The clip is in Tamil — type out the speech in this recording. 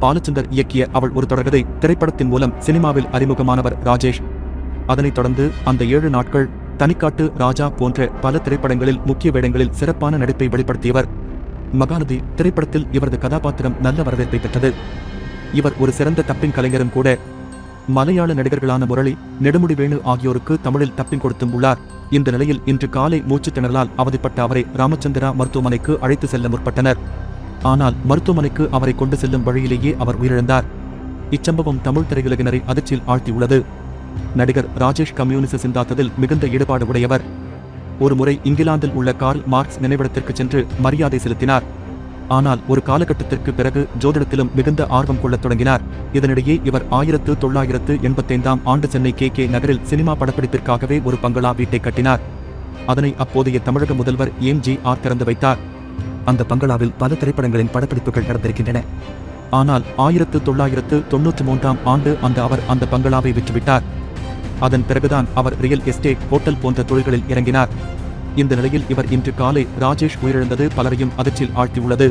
பாலச்சந்தர் இயக்கிய அவள் ஒரு தொடர்கதை திரைப்படத்தின் மூலம் சினிமாவில் அறிமுகமானவர் ராஜேஷ். அதனைத் தொடர்ந்து அந்த ஏழு நாட்கள் தனிக்காட்டு ராஜா போன்ற பல திரைப்படங்களில் முக்கிய வேடங்களில் சிறப்பான நடிப்பை வெளிப்படுத்தியவர். மகாநதி திரைப்படத்தில் இவரது கதாபாத்திரம் நல்ல வரவேற்பை பெற்றது. இவர் ஒரு சிறந்த தப்பின் கலைஞரும் கூட. மலையாள நடிகர்களான முரளி நெடுமுடி வேணு ஆகியோருக்கு தமிழில் தப்பிங் கொடுத்தும் உள்ளார். இந்த நிலையில் இன்று காலை மூச்சுத் திணறலால் அவதிப்பட்ட அவரை ராமச்சந்திரா மருத்துவமனைக்கு அழைத்து செல்ல முற்பட்டனர். ஆனால் மருத்துவமனைக்கு அவரை கொண்டு செல்லும் வழியிலேயே அவர் உயிரிழந்தார். இச்சம்பவம் தமிழ் திரையுலகினரை அதிர்ச்சியில் ஆழ்த்தியுள்ளது. நடிகர் ராஜேஷ் கம்யூனிச சிந்தாந்தத்தில் மிகுந்த ஈடுபாடு உடையவர். ஒருமுறை இங்கிலாந்தில் உள்ள கார்ல் மார்க்ஸ் நினைவிடத்திற்கு சென்று மரியாதை செலுத்தினார். ஆனால் ஒரு காலகட்டத்திற்கு பிறகு ஜோதிடத்திலும் மிகுந்த ஆர்வம் கொள்ளத் தொடங்கினார். இதனிடையே இவர் ஆயிரத்து தொள்ளாயிரத்து எண்பத்தைந்தாம் ஆண்டு சென்னை கே. கே. நகரில் சினிமா படப்பிடிப்பிற்காகவே ஒரு பங்களா வீட்டை கட்டினார். அதனை அப்போதைய தமிழக முதல்வர் எம் ஜி. ஆர். திறந்து வைத்தார். அந்த பங்களாவில் பல திரைப்படங்களின் படப்பிடிப்புகள் நடந்திருக்கின்றன. ஆனால் ஆயிரத்து தொள்ளாயிரத்து தொன்னூற்றி மூன்றாம் ஆண்டு அந்த அவர் அந்த பங்களாவை விற்றுவிட்டார். அதன் பிறகுதான் அவர் ரியல் எஸ்டேட் ஹோட்டல் போன்ற தொழில்களில் இறங்கினார். இந்த நிலையில் இவர் இன்று காலை ராஜேஷ் உயிரிழந்தது பலரையும் அதிர்ச்சியில் ஆழ்த்தியுள்ளது.